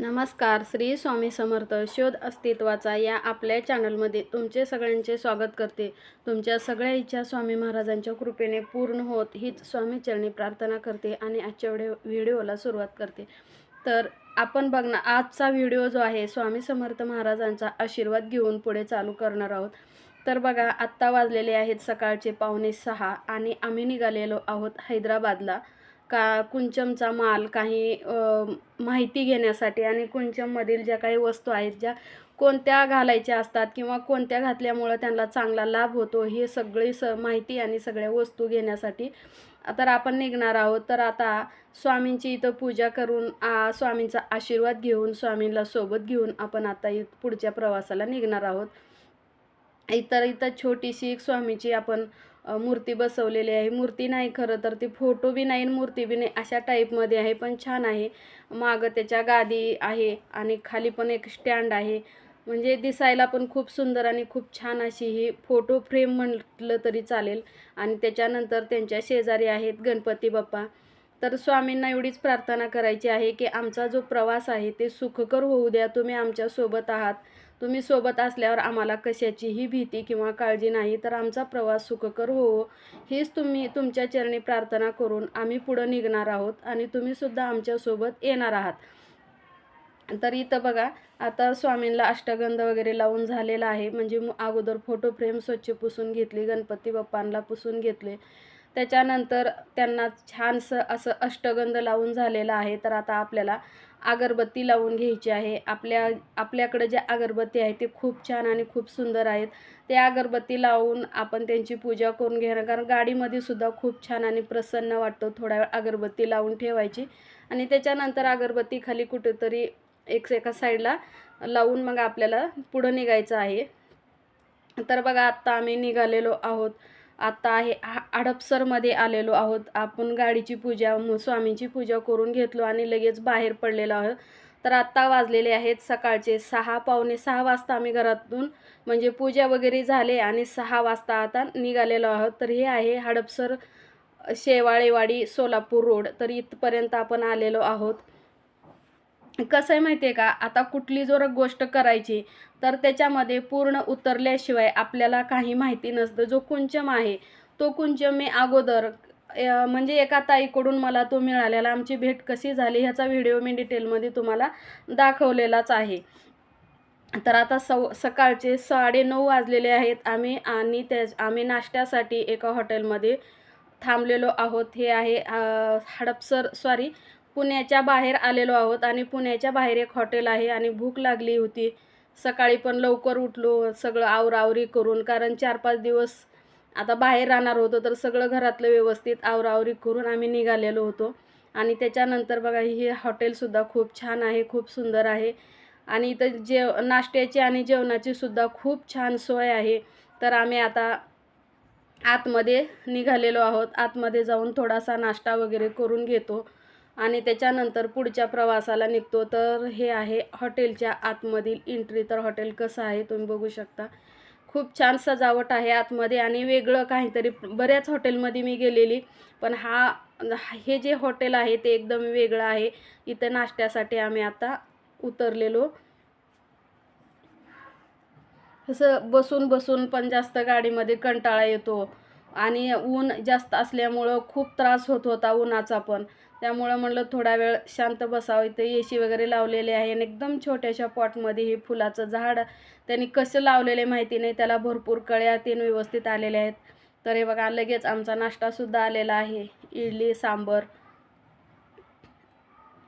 नमस्कार श्री स्वामी समर्थ शोध अस्तित्वाचा या आपल्या चॅनलमध्ये तुमचे सगळ्यांचे स्वागत करते. तुमच्या सगळ्या इच्छा स्वामी महाराजांच्या कृपेने पूर्ण होत हीच स्वामी चरणी प्रार्थना करते आणि आजच्या व्हिडिओ व्हिडिओला सुरुवात करते. तर आपण बघणार आजचा व्हिडिओ जो आहे स्वामी समर्थ महाराजांचा आशीर्वाद घेऊन पुढे चालू करणार आहोत. तर बघा आत्ता वाजलेले आहेत सकाळचे पावणे सहा आणि आम्ही निघालेलो आहोत हैदराबादला. का कुंचमचा माल काही माहिती घेण्यासाठी आणि कुंचममधील ज्या काही वस्तू आहेत ज्या कोणत्या घालायच्या असतात किंवा कोणत्या घातल्यामुळं त्यांना चांगला लाभ होतो हे सगळी स माहिती आणि सगळ्या वस्तू घेण्यासाठी तर आपण निघणार आहोत. तर आता स्वामींची इथं पूजा करून आ, स्वामींचा आशीर्वाद घेऊन स्वामींना सोबत घेऊन आपण आता इथ पुढच्या प्रवासाला निघणार आहोत. इतर इथं छोटीशी एक स्वामीची आपण मूर्ती बसवलेली आहे. मूर्ती नाही खरं तर ती फोटो बी नाही आणि मूर्ती बी नाही अशा टाईपमध्ये आहे. पण छान आहे. मागं त्याच्या गादी आहे आणि खाली पण एक स्टँड आहे. म्हणजे दिसायला पण खूप सुंदर आणि खूप छान अशी ही फोटो फ्रेम म्हटलं तरी चालेल. आणि त्याच्यानंतर त्यांच्या शेजारी आहेत गणपती बाप्पा. तर स्वामींना एवढीच प्रार्थना करायची आहे की आमचा जो प्रवास आहे ते सुखकर होऊ द्या. तुम्ही आमच्यासोबत आहात. तुम्ही सोबत असल्यावर आम्हाला कशाचीही भीती किंवा काळजी नाही तर आमचा प्रवास सुखकर हो. हीच तुम्ही तुमच्या चरणी प्रार्थना करून आम्ही पुढं निघणार आहोत आणि तुम्हीसुद्धा आमच्यासोबत येणार आहात. तर इथं बघा आता स्वामींना अष्टगंध वगैरे लावून झालेला आहे. म्हणजे अगोदर फोटो फ्रेम स्वच्छ पुसून घेतली गणपती बाप्पांना पुसून घेतले. त्याच्यानंतर त्यांना छानसं असं अष्टगंध लावून झालेलं आहे. तर आता आपल्याला अगरबत्ती लावून घ्यायची आहे. आपल्या आपल्याकडे ज्या अगरबत्ती आहे ते खूप छान आणि खूप सुंदर आहेत. ते अगरबत्ती लावून आपण त्यांची पूजा करून घेणं कारण गाडीमध्ये सुद्धा खूप छान आणि प्रसन्न वाटतो थोडा वेळ अगरबत्ती लावून ठेवायची. आणि त्याच्यानंतर अगरबत्ती खाली कुठेतरी एक एका साईडला लावून मग आपल्याला पुढं निघायचं आहे. तर बघा आत्ता आम्ही निघालेलो आहोत. आत्ता आहे हा- हडपसरमध्ये आलेलो आहोत. आपण गाडीची पूजा स्वामींची पूजा करून घेतलो आणि लगेच बाहेर पडलेलो आहोत. तर आत्ता वाजलेले आहेत सकाळचे सहा पावणे सहा वाजता आम्ही घरातून म्हणजे पूजा वगैरे झाले आणि सहा वाजता आता निघालेलो आहोत. तर हे आहे हडपसर शेवाळेवाडी सोलापूर रोड. तर इथपर्यंत आपण आलेलो आहोत. कसं आहे माहिती आहे का? आता कुठली जर गोष्ट करायची तर त्याच्यामध्ये पूर्ण उतरल्याशिवाय आपल्याला काही माहिती नसतं. जो कुंचम आहे तो कुंचम मी अगोदर म्हणजे एका ताईकडून मला तो मिळालेला. आमची भेट कशी झाली ह्याचा व्हिडिओ मी डिटेलमध्ये तुम्हाला दाखवलेलाच आहे. तर आता सव सकाळचे साडेनऊ वाजलेले आहेत. आम्ही आणि त्या आम्ही नाश्त्यासाठी एका हॉटेलमध्ये थांबलेलो आहोत. हे आहे हडपसर सॉरी पुण्याच्या बाहेर आलेलो आहोत आणि पुण्याच्या बाहेर एक हॉटेल आहे आणि भूक लागली होती. सकाळी पण लवकर उठलो सगळं आवरावरी करून कारण चार पाच दिवस आता बाहेर राहणार होतो तर सगळं घरातलं व्यवस्थित आवरावरी करून आम्ही निघालेलो होतो. आणि त्याच्यानंतर बघा हे हॉटेलसुद्धा खूप छान आहे खूप सुंदर आहे. आणि इथं जेव नाश्त्याची आणि जेवणाची सुद्धा खूप छान सोय आहे. तर आम्ही आता आतमध्ये निघालेलो आहोत. आतमध्ये जाऊन थोडासा नाश्ता वगैरे करून घेतो. आणि त्याच्यानंतर पुढच्या प्रवासाला निघतो. तर हे आहे हॉटेलच्या आतमधील एंट्री तर हॉटेल कसं आहे तुम्ही बघू शकता. खूप छान सजावट आहे आतमध्ये आणि वेगळं काहीतरी. बऱ्याच हॉटेलमध्ये मी गेलेली. पण हा हे जे हॉटेल आहे ते एकदम वेगळं आहे. इथं नाश्त्यासाठी आम्ही आता उतरलेलो. असं बसून बसून पण जास्त गाडीमध्ये कंटाळा येतो. आणि ऊन जास्त असल्यामुळं खूप त्रास होत होता उन्हाचा पण. त्यामुळं म्हणलं थोडा वेळ शांत बसावं. इथं ए सी वगैरे लावलेले आहे आणि एकदम छोट्याशा पॉटमध्ये हे फुलाचं झाड त्यांनी कसं लावलेले माहिती नाही. त्याला भरपूर कळ्या तीन व्यवस्थित आलेल्या आहेत. तर हे बघा लगेच आमचा नाश्तासुद्धा आलेला आहे. इडली सांबर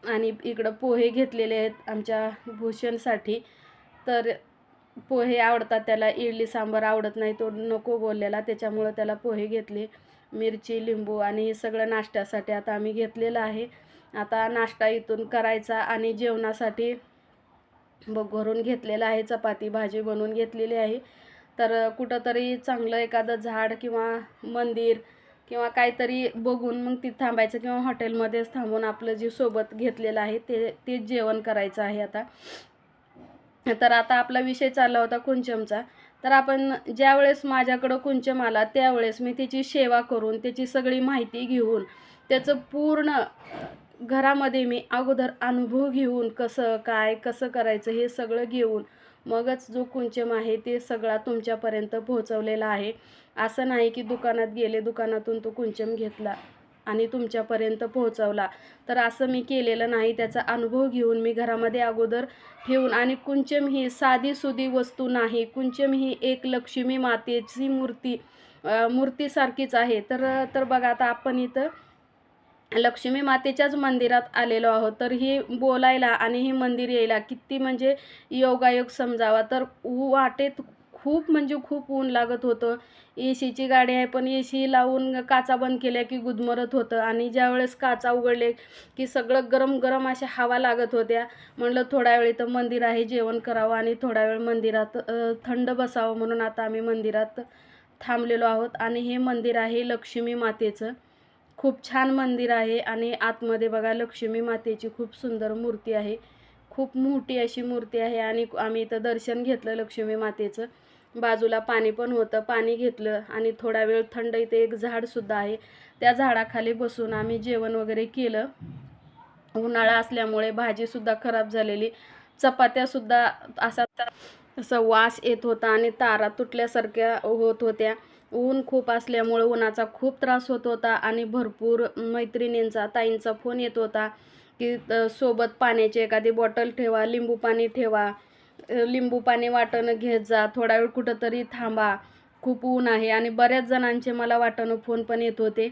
आणि इकडं पोहे घेतलेले आहेत आमच्या भूषणसाठी. तर पोहे आवडतात त्याला. इडली सांबर आवडत नाही तो नको बोललेला. त्याच्यामुळं त्याला पोहे घेतले. मिरची लिंबू आणि हे सगळं नाश्त्यासाठी आता आम्ही घेतलेलं आहे. आता नाश्ता इथून करायचा आणि जेवणासाठी बघ भरून घेतलेलं आहे. चपाती भाजी बनवून घेतलेली आहे. तर कुठंतरी चांगलं एखादं झाड किंवा मंदिर किंवा काहीतरी बघून मग तिथं थांबायचं किंवा हॉटेलमध्येच थांबून आपलं जे सोबत घेतलेलं आहे ते तेच जेवण करायचं आहे आता. तर आता आपला विषय चालला होता कुंचमचा तर आपण ज्यावेळेस माझ्याकडं कुंचम आला त्यावेळेस मी त्याची सेवा करून त्याची सगळी माहिती घेऊन त्याचं पूर्ण घरामध्ये मी अगोदर अनुभव घेऊन कसं काय कसं करायचं हे सगळं घेऊन मगच जो कुंचम आहे ते सगळा तुमच्यापर्यंत पोहोचवलेला आहे. असं नाही की दुकानात गेले दुकानातून तो कुंचम घेतला. आणि तुमच्यापर्यंत पोहोचवला. तर असं मी केलेलं नाही त्याचा अनुभव घेऊन मी घरामध्ये अगोदर ठेवून आणि कुंचम ही साधीसुधी वस्तू नाही कुंचम ही एक लक्ष्मी मातेची मूर्ती मूर्तीसारखीच आहे. तर तर बघा आता आपण इथं लक्ष्मी मातेच्याच मंदिरात आलेलो आहोत. तर ही बोलायला आणि हे मंदिर यायला किती म्हणजे योगायोग समजावा. तर वाटेत खूप म्हणजे खूप ऊन लागत होतं. ए सीची गाडी आहे पण ए सी लावून काचा बंद केल्या की गुदमरत होतं. आणि ज्यावेळेस काचा उघडले की सगळं गरम गरम अशा हवा लागत होत्या. म्हणलं थोड्या वेळ इथं मंदिर आहे जेवण करावं आणि थोडा वेळ मंदिरात थंड बसावं म्हणून आता आम्ही मंदिरात थांबलेलो आहोत. आणि हे मंदिर आहे लक्ष्मी मातेचं. खूप छान मंदिर आहे आणि आतमध्ये बघा लक्ष्मी मातेची खूप सुंदर मूर्ती आहे. खूप मोठी अशी मूर्ती आहे आणि आम्ही इथं दर्शन घेतलं लक्ष्मी मातेचं. बाजूला पाणी पण होतं पाणी घेतलं आणि थोडा वेळ थंड इथे एक झाडसुद्धा आहे. त्या झाडाखाली बसून आम्ही जेवण वगैरे केलं. उन्हाळा असल्यामुळे भाजीसुद्धा खराब झालेली. चपात्यासुद्धा असा असं वास येत होता आणि तारा तुटल्यासारख्या होत होत्या. ऊन खूप असल्यामुळे उन्हाचा खूप त्रास होत होता आणि भरपूर मैत्रिणींचा ताईंचा फोन येत होता की सोबत पाण्याची एखादी बॉटल ठेवा लिंबू पाणी ठेवा. लिंबू पाणी वाटणं घेत जा थोडा वेळ कुठंतरी थांबा. खूप ऊन आहे आणि बऱ्याच जणांचे मला वाटणं फोन पण येत होते.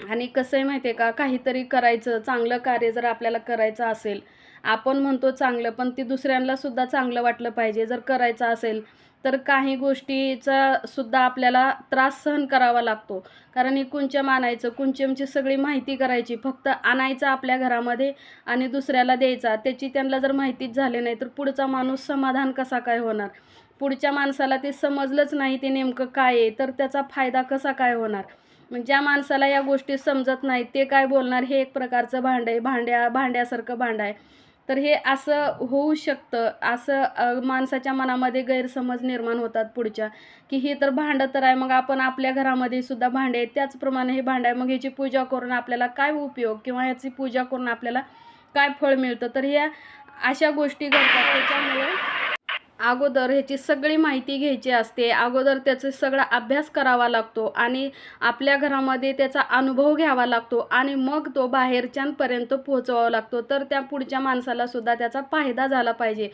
आणि कसं आहे माहिती आहे का काहीतरी करायचं चांगलं कार्य जर आपल्याला करायचं असेल आपण म्हणतो चांगलं पण ते दुसऱ्यांना सुद्धा चांगलं वाटलं पाहिजे. जर करायचं असेल तर काही गोष्टीचा सुद्धा आपल्याला त्रास सहन करावा लागतो. कारण हे कुंचम आणायचं कुंचमची सगळी माहिती करायची फक्त आणायचं आपल्या घरामध्ये आणि दुसऱ्याला द्यायचा त्याची त्यांना जर माहितीच झाली नाही तर पुढचा माणूस समाधान कसा काय होणार? पुढच्या माणसाला ते समजलंच नाही ते नेमकं काय आहे तर त्याचा फायदा कसा काय होणार? मग ज्या माणसाला या गोष्टी समजत नाहीत ते काय बोलणार? हे एक प्रकारचं भांड आहे भांड्या भांड्यासारखं भांड आहे. तर हे असं होऊ शकतं. असं माणसाच्या मनामध्ये गैरसमज निर्माण होतात पुढच्या की हे तर भांडं तर आहे मग आपण आपल्या घरामध्ये सुद्धा भांडे आहेत. त्याचप्रमाणे हे भांडं आहे मग ह्याची पूजा करून आपल्याला काय उपयोग किंवा ह्याची पूजा करून आपल्याला काय फळ मिळतं? तर ह्या अशा गोष्टी घडतात. त्याच्यामुळे अगोदर ह्याची सगळी माहिती घ्यायची असते. अगोदर त्याचा सगळा अभ्यास करावा लागतो आणि आपल्या घरामध्ये त्याचा अनुभव घ्यावा लागतो आणि मग तो बाहेरच्यांपर्यंत पोहोचवावा लागतो. तर त्या पुढच्या माणसालासुद्धा त्याचा फायदा झाला पाहिजे.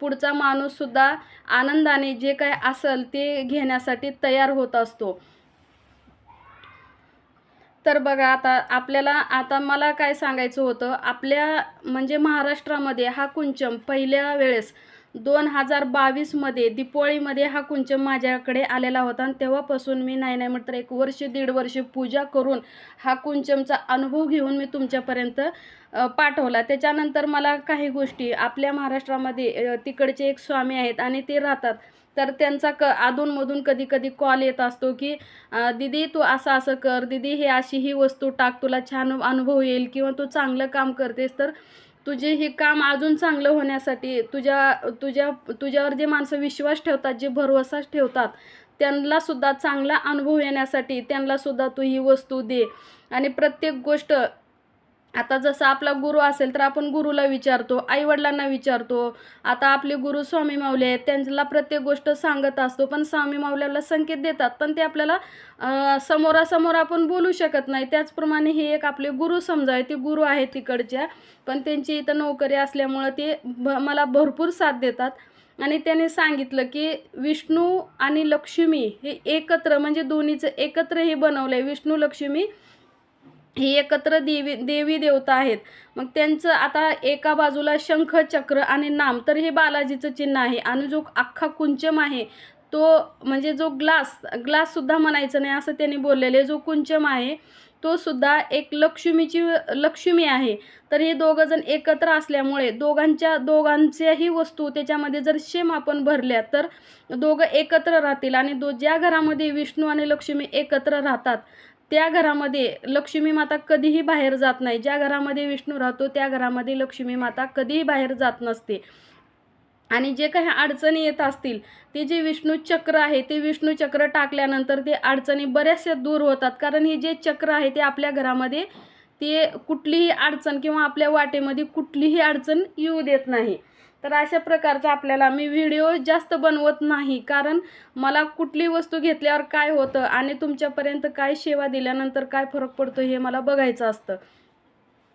पुढचा माणूससुद्धा आनंदाने जे काय असेल ते घेण्यासाठी तयार होत असतो. तर बघा आता आपल्याला आता मला काय सांगायचं होतं आपल्या म्हणजे महाराष्ट्रामध्ये हा कुंचम पहिल्या वेळेस दोन हजार बावीसमध्ये दिपोळीमध्ये हा कुंचम माझ्याकडे आलेला होता. आणि तेव्हापासून मी नाही नाही म्हटलं एक वर्ष दीड वर्ष पूजा करून हा कुंचमचा अनुभव घेऊन मी तुमच्यापर्यंत पाठवला. त्याच्यानंतर मला काही गोष्टी आपल्या महाराष्ट्रामध्ये तिकडचे एक स्वामी आहेत आणि ते राहतात. तर त्यांचा क अधूनमधून कधी कधी कॉल येत असतो की दिदी दीदी तू असं असं कर. दीदी हे अशी ही वस्तू टाक. तुला छान अनुभव येईल किंवा तू चांगलं काम करतेस तर तुझे हे काम अजून चांगलं होण्यासाठी तुझ्या तुझ्या तुझ्यावर जे माणसं विश्वास ठेवतात जे भरवसा ठेवतात त्यांनासुद्धा चांगला अनुभव येण्यासाठी त्यांनासुद्धा तू ही वस्तू दे. आणि प्रत्येक गोष्ट आता जसं आपला गुरु असेल तर आपण गुरुला विचारतो आईवडिलांना विचारतो. आता आपले गुरु स्वामी माऊली आहेत त्यांना प्रत्येक गोष्ट सांगत असतो पण स्वामी माऊल्याला संकेत देतात पण ते आपल्याला समोरासमोर आपण बोलू शकत नाही. त्याचप्रमाणे हे एक आपले गुरु समजावे ते गुरु आहेत तिकडच्या पण त्यांची इथं नोकरी असल्यामुळं ते भ मला भरपूर साथ देतात. आणि त्याने सांगितलं की विष्णू आणि लक्ष्मी हे एकत्र म्हणजे दोन्हीचं एकत्र हे बनवलं आहे विष्णू लक्ष्मी हे एकत्र देवी देवी देवता आहेत. मग त्यांचं आता एका बाजूला शंख चक्र आणि नाम तर हे बालाजीचं चिन्ह आहे. आणि जो अख्खा कुंचम आहे तो म्हणजे जो ग्लास ग्लाससुद्धा म्हणायचं नाही असं त्यांनी बोललेले जो कुंचम आहे तो सुद्धा एक लक्ष्मीची लक्ष्मी आहे. तर हे दोघं जण एकत्र असल्यामुळे दोघांच्या दोघांच्याही वस्तू त्याच्यामध्ये जर शेम आपण भरल्या तर दोघं एकत्र राहतील. आणि दो ज्या घरामध्ये विष्णू आणि लक्ष्मी एकत्र राहतात त्या घरामध्ये लक्ष्मी माता कधीही बाहेर जात नाही. ज्या घरामध्ये विष्णू राहतो त्या घरामध्ये लक्ष्मी माता कधीही बाहेर जात नसते. आणि जे काही अडचणी येत असतील ते जे विष्णू चक्र आहे ते विष्णू चक्र टाकल्यानंतर ते अडचणी बऱ्याचशा दूर होतात. कारण हे जे चक्र आहे ते आपल्या घरामध्ये ते कुठलीही अडचण किंवा आपल्या वाटेमध्ये कुठलीही अडचण येऊ देत नाही. तर अशा प्रकारचा आपल्याला मी व्हिडिओ जास्त बनवत नाही. कारण मला कुठली वस्तू घेतल्यावर काय होतं आणि तुमच्यापर्यंत काय सेवा दिल्यानंतर काय फरक पडतो हे मला बघायचं असतं.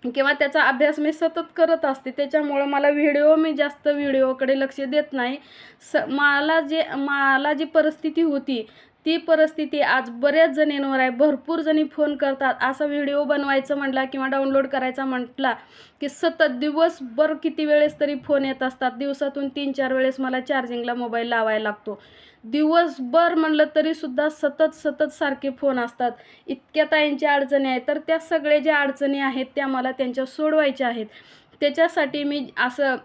किंवा त्याचा अभ्यास मी सतत करत असते. त्याच्यामुळं मला व्हिडिओ मी जास्त व्हिडिओकडे लक्ष देत नाही. स मला जे मला जी परिस्थिती होती ती परिस्थिती आज बऱ्याच जणींवर आहे. भरपूर जणी फोन करतात. असा व्हिडिओ बनवायचं म्हटला किंवा डाउनलोड करायचा म्हटला की सतत दिवसभर किती वेळेस तरी फोन येत असतात. दिवसातून तीन चार वेळेस मला चार्जिंगला मोबाईल लावायला लागतो. दिवसभर म्हणलं तरीसुद्धा सतत सतत सारखे फोन असतात. इतक्या ताईंच्या अडचणी आहेत. तर त्या सगळ्या ज्या अडचणी आहेत त्या मला त्यांच्या सोडवायच्या आहेत. त्याच्यासाठी मी असं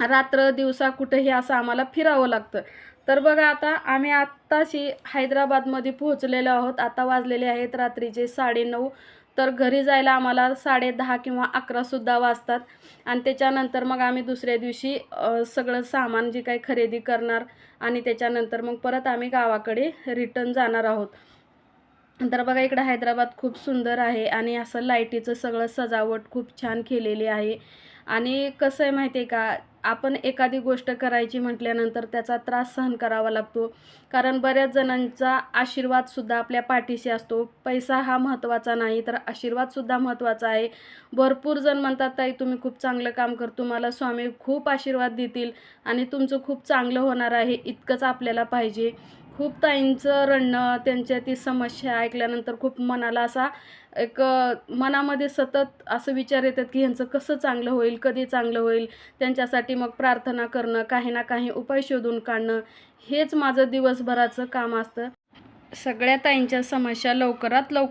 रात्र दिवसा कुठेही असं आम्हाला फिरावं लागतं. तर बघा आता आम्ही आत्ताशी हैदराबादमध्ये पोहोचलेलो आहोत. आता वाजलेले आहेत रात्रीचे साडेनऊ. तर घरी जायला आम्हाला साडे दहा किंवा अकरासुद्धा वाजतात. आणि त्याच्यानंतर मग आम्ही दुसऱ्या दिवशी सगळं सामान जे काही खरेदी करणार आणि त्याच्यानंतर मग परत आम्ही गावाकडे रिटर्न जाणार आहोत. तर बघा इकडं हैदराबाद खूप सुंदर आहे आणि असं लाईटीचं सगळं सजावट खूप छान केलेली आहे. आणि कसं आहे माहिती आहे का? आपण एखादी गोष्ट करायची म्हटल्यानंतर त्याचा त्रास सहन करावा लागतो. कारण बऱ्याच जणांचा आशीर्वादसुद्धा आपल्या पाठीशी असतो. पैसा हा महत्त्वाचा नाही तर आशीर्वादसुद्धा महत्त्वाचा आहे. भरपूर जण म्हणतात ताई तुम्ही खूप चांगलं काम कर तुम्हाला स्वामी खूप आशीर्वाद देतील आणि तुमचं खूप चांगलं होणार आहे. इतकंच आपल्याला पाहिजे. खूप ताईंचं रडणं त्यांच्या ती समस्या ऐकल्यानंतर खूप मनाला असा एक मनामध्ये सतत असं विचार येतात की ह्यांचं कसं चांगलं होईल कधी चांगलं होईल त्यांच्यासाठी मग प्रार्थना करणं काही ना काही उपाय शोधून काढणं हेच माझं दिवसभराचं काम असतं. सगळ्या ताईंच्या समस्या लवकरात लवकर